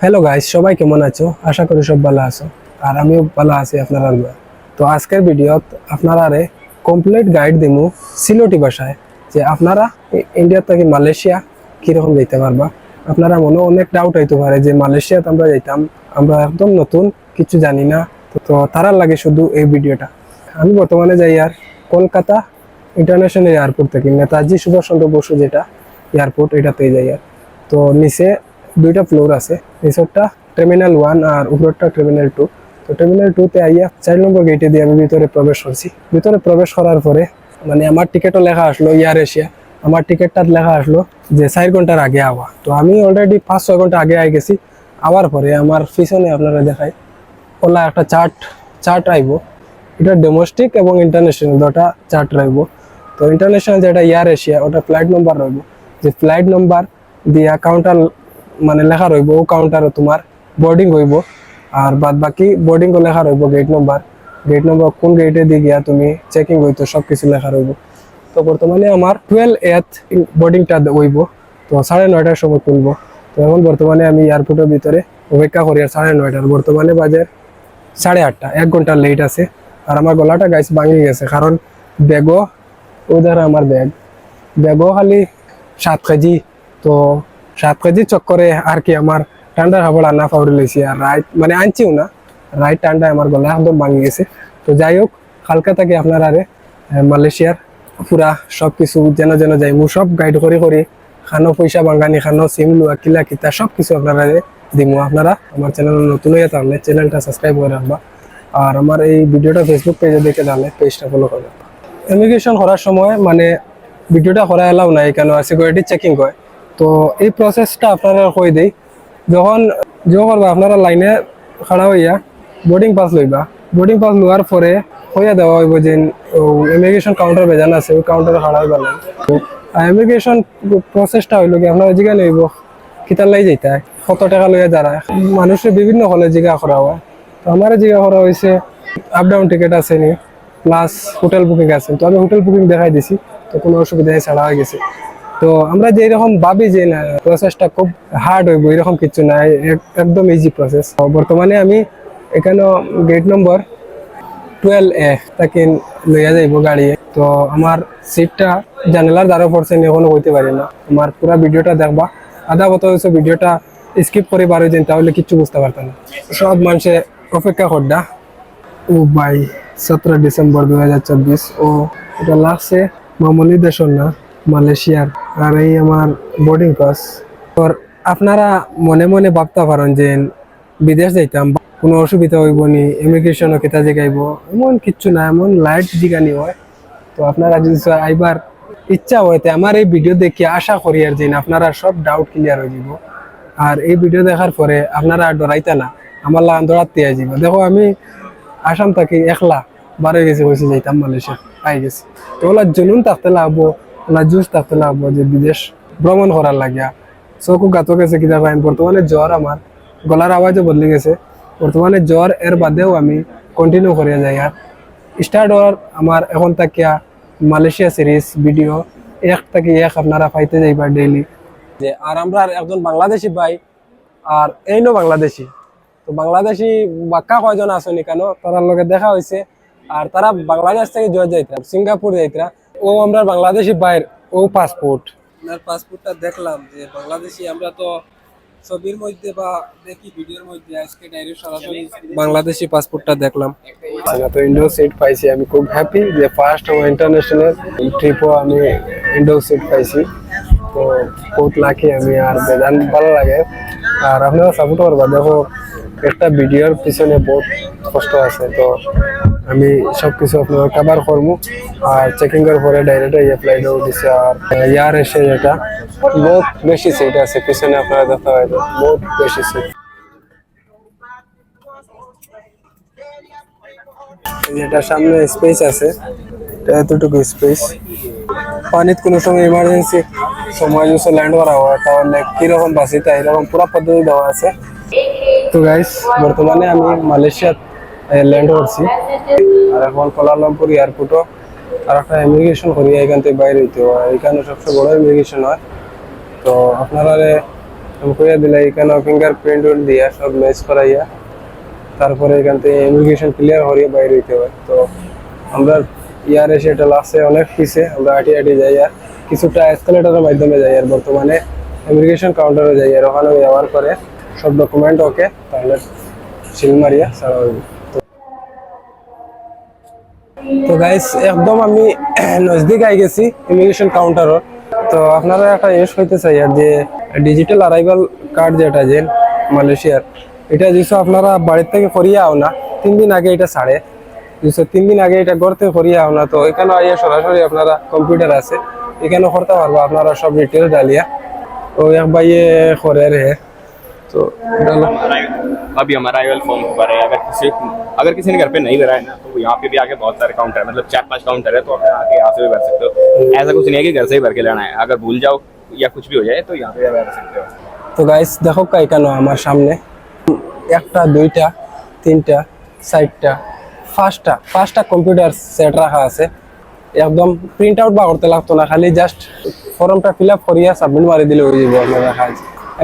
Hello guys সবাই কেমন আছো? আশা করি সব ভালো আছো। আর আমিও ভালো আছি আপনারা তো আজকের ভিডিওত আপনারা কমপ্লিট গাইড দিমু সিলোটি ভাষায়, যে আপনারা ইন্ডিয়া থেকে মালয়েশিয়া কীরকম যেতে পারবা। আপনারা মনে অনেক ডাউট হইতে পারে যে মালয়েশিয়াতে আমরা যাইতাম, আমরা একদম নতুন, কিছু জানি না। তো- তো তারার লাগে শুধু এই ভিডিওটা। আমি বর্তমানে যাই আর কলকাতা ইন্টারন্যাশনাল এয়ারপোর্ট থেকে, নেতাজি সুভাষচন্দ্র বসু যেটা এয়ারপোর্ট এটাতেই যাই আর। তো নিচে দুইটা ফ্লোর আছে। নিচরটা টার্মিনাল ওয়ান আর উপরটা টার্মিনাল টু তো টার্মিনাল টুতে আইয়া চার নম্বর গেটে দিয়ে আমি ভিতরে প্রবেশ করছি। ভিতরে প্রবেশ করার পরে মানে আমার টিকিটও লেখা আসলো ইয়ার এশিয়া আমার টিকিটটাত লেখা আসলো যে চার ঘণ্টার আগে আওয়া। তো আমি অলরেডি পাঁচ, ছয় ঘণ্টা আগে আই গেছি। আওয়ার পরে আমার পিছনে আপনারা দেখাই, ওলা একটা চার্ট চার্ট আইব। এটা ডোমেস্টিক এবং ইন্টারন্যাশনাল দুটা চার্ট রইব। তো ইন্টারন্যাশনাল যেটা ইয়ার এশিয়া ওটা ফ্লাইট নম্বর রইব। যে ফ্লাইট নম্বর দিয়া কাউন্টার মানে লেখা রইব, ও কাউন্টারে তোমার বোর্ডিং হইব। আর বাদ বাকি বোর্ডিং লেখা রইব গেট নম্বর গেট নম্বর কোন গেটে দিয়ে গিয়া তুমি চেকিং হইতো সব কিছু লেখা রইব। তো বর্তমানে আমার টুয়েলভ এথ বোর্ডিংটা হইব। তো সাড়ে নয়টার সময় খুলবো। তো এখন বর্তমানে আমি এয়ারপোর্টের ভিতরে অপেক্ষা করি আর সাড়ে নয়টার। বর্তমানে বাজে সাড়ে আটটা, এক ঘণ্টা লেট আছে। আর আমার গলাটা গাইস ভাঙি গেছে, কারণ ব্যাগও ওদের আমার ব্যাগ ব্যাগও খালি সাত কেজি। তো সাত কেজি চক্করে আর কি আমার ঠান্ডা খাবার আনা ফাউরি লইছি আর রাইট মানে আনছিও না। রাইট ঠান্ডা আমার গলা, একদম ভাঙি গেছে। তো যাই হোক থেকে আপনার আরে মালয়েশিয়ার পুরা সব কিছু যেন যেন যাই মু সব গাইড করে করে খানো পয়সা বাঙ্গানি খানো সিম লুয়া কিলা কিতা সব কিছু আপনারা দিমু। আপনারা আমার চ্যানেল নতুন হয়ে থাকলে চ্যানেলটা সাবস্ক্রাইব করে রাখবা আর আমার এই ভিডিওটা ফেসবুক পেজে দেখে তাহলে পেজটা ফলো করে রাখবা ইমিগ্রেশন করার সময় মানে ভিডিওটা করা এলাও নাই কেন আর সিকিউরিটি চেকিং হয় তো এই প্রসেসটা আপনারা কই দেই? যখন যে করবা, আপনারা লাইনে খাড়া হইয়া বোর্ডিং পাস লইবা। বোর্ডিং পাস লোৱাৰ পরে হইয়া দেওয়া হইব যে ইমিগ্রেশন কাউন্টার বেজান আছে, ওই কাউন্টারে খাড়া হইবা লাগে ইমিগ্রেশন প্রসেসটা হইল কি, আপনারা জিগাই লইব কিতার লাই যাইতা, কত টাকা লইয়া যারা। মানুষের বিভিন্ন হলে জিগা করা হয়। তো আমার জিগা করা হয়েছে আপ ডাউন টিকিট আছে নি প্লাস হোটেল বুকিং আছে। তো আমি হোটেল বুকিং দেখাই দিছি, তো কোনো অসুবিধা ছাড়া হয়ে গেছে। তো আমরা যে এরকম ভাবি যে না প্রসেসটা খুব হার্ড হইব, এরকম কিছু না একদম ইজি প্রসেস বর্তমানে আমি এখানে গেট নম্বর টুয়েলভ এ তাকে লইয়া যাইব গাড়ি। তো আমার সিটটা জানালার দ্বারা পড়ছে এখনও হইতে পারি না। আমার পুরা ভিডিওটা দেখবা। আধা কথা হয়েছে ভিডিওটা স্কিপ করে বার হয়ে তাহলে কিচ্ছু বুঝতে পারতাম না। সব মানুষে অপেক্ষা করডা। ও ভাই, সতেরো ডিসেম্বর দু হাজার চব্বিশ। ও, এটা লাগছে মামুলি দেশের না। মালয়েশিয়ার, আর এই আমার বোর্ডিং পাস আর আপনারা মনে মনে ভাবতে পারেন যে বিদেশ যাইতাম, কোনো অসুবিধা হইব নি ইমিগ্রেশনও কেতা জায়গাইব এমন কিচ্ছু না, এমন লাইট জিগানি হয়। তো আপনারা যদি আইবার ইচ্ছা হইতে আমার এই ভিডিও দেখে আশা করি আর যে আপনারা সব ডাউট ক্লিয়ার হয়ে যাব আর এই ভিডিও দেখার পরে আপনারা ডরাইতে না, আমার লাগান দৌড়াতে যাব দেখো, আমি আসাম থাকি, একলা, বারো গেছি, কইছি যাইতাম মালয়েশিয়া, আই গেছি। তো ওলা জুনুন থাকতে লাগবো ওলা জুস থাকতে যে বিদেশ ভ্রমণ করার লাগিয়া। চকু গাতো গেছে কিনা পাইন বর্তমানে জ্বর আমার। গলার আওয়াজও বদলে গেছে। বর্তমানে জ্বর, এর বাদেও আমি কন্টিনিউ করে যাই। আর স্টার্ট হওয়ার আমার এখন তাকিয়া মালয়েশিয়া সিরিজ ভিডিও এক থেকে এক আপনারা পাইতে যাইবা ডেইলি যে, আর আমরা একজন বাংলাদেশি ভাই, আর এই নো বাংলাদেশি। তো বাংলাদেশি বাক্কা কয়জন আসেনি কেন? তারার লগে দেখা হয়েছে আর তারা বাংলাদেশ থেকে জয় যাইতরা, সিঙ্গাপুর যাইতরা। ও আমরা বাংলাদেশি বাইর ও পাসপোর্ট আপনার পাসপোর্টটা দেখলাম যে বাংলাদেশি আমরা তো ছবির মধ্যে বা দেখি ভিডিওর মধ্যে আজকে ডাইরেক্ট সরাসরি বাংলাদেশি পাসপোর্টটা দেখলাম। আমরা তো ইন্ডো সিট পাইছি আমি খুব হ্যাপি যে ফার্স্ট আমার ইন্টারন্যাশনাল ট্রিপও আমি ইন্ডো সিট পাইছি। তো বহুত লাকি আমি আর বেদান ভালো লাগে। আর আপনারা সাপোর্ট করবা দেখো একটা ভিডিওর পিছনে বহুত কষ্ট আছে তো আমি সব কিছু আপনার কাবার করব। আর চেকিং এর পরে ডাইরেক্ট ইয়ে ফ্লাইটও দিছে। আর ইয়ার এসে যেটা, বহুত বেশি সিট আছে, পিছনে আপনারা দেখা হয় বহুত বেশি সিট যেটা সামনে স্পেস আছে এতটুকু স্পেস পানিত কোনো সময় ইমার্জেন্সি সময় যদি ল্যান্ড করা হয় তাহলে কীরকম বাসি তাই এরকম পুরো পদ্ধতি দেওয়া আছে। তো গাইস বর্তমানে আমি মালয়েশিয়াত ল্যান্ড করছি আর এখন কোলালামপুর এয়ারপোর্টও আর একটা ইমিগ্রেশন করি এখান থেকে বাইরে হইতে হয় এখানে সবচেয়ে বড় ইমিগ্রেশন হয়। তো আপনারা আমি কইয়া দিলে এখানে ফিঙ্গার প্রিন্ট দিয়া সব ম্যাচ করাইয়া তারপরে এখান থেকে ইমিগ্রেশন ক্লিয়ার করিয়ে বাইরে হইতে হয়। তো আমরা ইয়ার এসে এটা লাস্টে অনেক পিছে, আমরা আটি আটি যাই আর কিছুটা এসকালেটারের মাধ্যমে যাই আর বর্তমানে ইমিগ্রেশন কাউন্টারে যাই আর ওখানে ব্যবহার করে সব ডকুমেন্ট ওকে তাহলে সিল মারিয়া ছাড়া হইব তো গাইস একদম আমি নজদিক আই গেছি ইমিগ্রেশন কাউন্টারত তো আপনারা একটা জিনিস হইতে চাই, আর যে ডিজিটাল অ্যারাইভাল কার্ড যেটা যে মালয়েশিয়ার, এটা যেসব আপনারা বাড়ির থেকে করিয়ে আও না, তিন দিন আগে এটা ছাড়ে। যেসব তিন দিন আগে এটা থেকে করিয়ে আও না, তো এখানে আইয়া সরাসরি আপনারা কম্পিউটার আছে, এখানে করতে পারব, আপনারা সব ডিটেলস ডালিয়া তো এক বাইয়ে করে রে। তো ডালো अभी हमारा आईएल फॉर्म भरा है अगर किसी अगर किसी ने घर पे नहीं भरा है ना तो यहाँ पे भी आके बहुत सारे काउंटर है मतलब चार पांच काउंटर है तो आप आके यहाँ से भी भर सकते हो ऐसा कुछ नहीं है कि घर से ही भर के लेना है अगर भूल जाओ या कुछ भी हो जाए तो यहाँ पे भर सकते हो তো গাইস দেখো কাই কেন আমার সামনে একটা দুইটা তিনটা চারটা পাঁচটা পাঁচটা কম্পিউটার সেট রাখা আছে একদম প্রিন্ট আউট বা করতে লাগতো না খালি জাস্ট ফর্মটা ফিল আপ করিয়া সাবমিট মারি দিলে হয়ে যাব আপনারা কাজ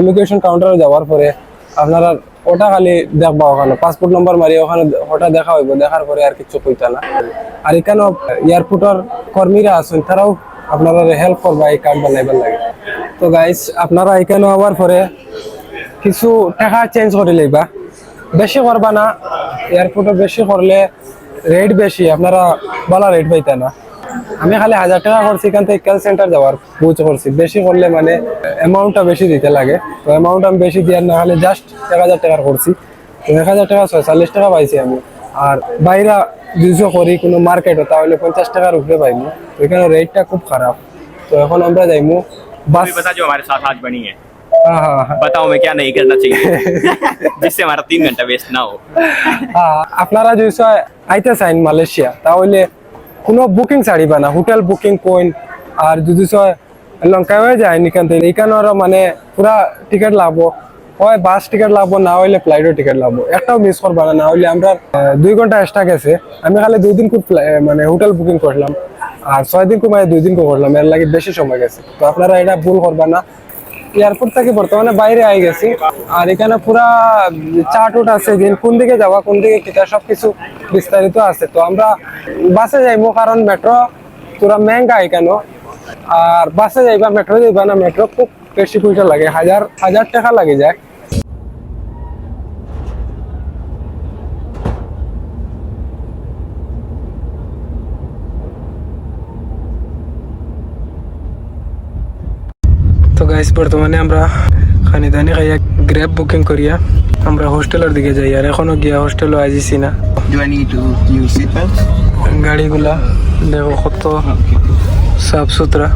ইমিগ্রেশন কাউন্টারে যাওয়ার পরে আপনারা ওটা খালি দেখবা ওখানে। পাসপোর্ট নম্বর মারি ওখানে ওটা দেখা হইব। দেখার পরে আর কিছু কইতা না। আর এখানেও এয়ারপোর্টের কর্মীরা আছেন, তারাও আপনারা হেল্প করবা এই কার্ড বানাইবার লাগে। তো গাইস আপনারা এখানে হওয়ার পরে কিছু টাকা চেঞ্জ করে লইবা। বেশি করবা না। এয়ারপোর্টে বেশি করলে রেট বেশি। আপনারা বলা রেট পাইতা না। আমি খালি হাজার টাকা করছি এখান থেকে কেল সেন্টার যাওয়ার বুঝ করছি বেশি করলে মানে অ্যামাউন্টটা বেশি দিতে লাগে তো অ্যামাউন্ট আমি বেশি দিয়ে না হলে জাস্ট এক হাজার টাকার করছি তো এক হাজার টাকা ছয়চল্লিশ টাকা পাইছি আমি আর বাইরা দুইশো করি কোনো মার্কেটে তাহলে পঞ্চাশ টাকার উপরে পাইমু তো এখানে রেটটা খুব খারাপ তো এখন আমরা যাইমু বাস अभी बता जो हमारे साथ आज बनी है হ্যাঁ হ্যাঁ হ্যাঁ बताओ मैं क्या नहीं करना चाहिए जिससे हमारा तीन घंटा वेस्ट ना हो আহ, আপনারা যদি আইতে চাইন মালয়েশিয়া তাহলে কোনো বুকিং ছাড়িবা না হোটেল বুকিং কইন আর যদি লঙ্কা হয়ে যায় এখান থেকে এখানেরও মানে পুরা টিকিট লাগবো হয় বাস টিকিট লাগবো না হইলে ফ্লাইটের টিকিট লাগবো একটাও মিস করবা না হইলে আমরা দুই ঘণ্টা এক্সট্রা গেছে, আমি খালি দুই দিন খুব মানে হোটেল বুকিং করলাম, আর ছয় দিন মানে দুই দিন করলাম, এর লাগে বেশি সময় গেছে, তো আপনারা এটা ভুল করবা না এয়ারপোর্ট থেকে বর্তমানে বাইরে আই গেছি। আর এখানে পুরা চার্ট আছে যে কোন দিকে যাওয়া, কোন দিকে কিতা সবকিছু বিস্তারিত আছে। তো আমরা বাসে যাইবো কারণ মেট্রো পুরা মেহঙ্গা কেন আর বাসে যাইবা মেট্রো যাইবা না মেট্রো খুব বেশি পয়সা লাগে, হাজার হাজার টাকা লাগে যায় তো গাইস বর্তমানে আমরা খানি দানি খাইয়া গ্র্যাব বুকিং করিয়া আমরা হোস্টেলের দিকে যাই আর এখনও গিয়া হোস্টেলও আইছি না? গাড়িগুলা দেখো কত সাফ সুতরা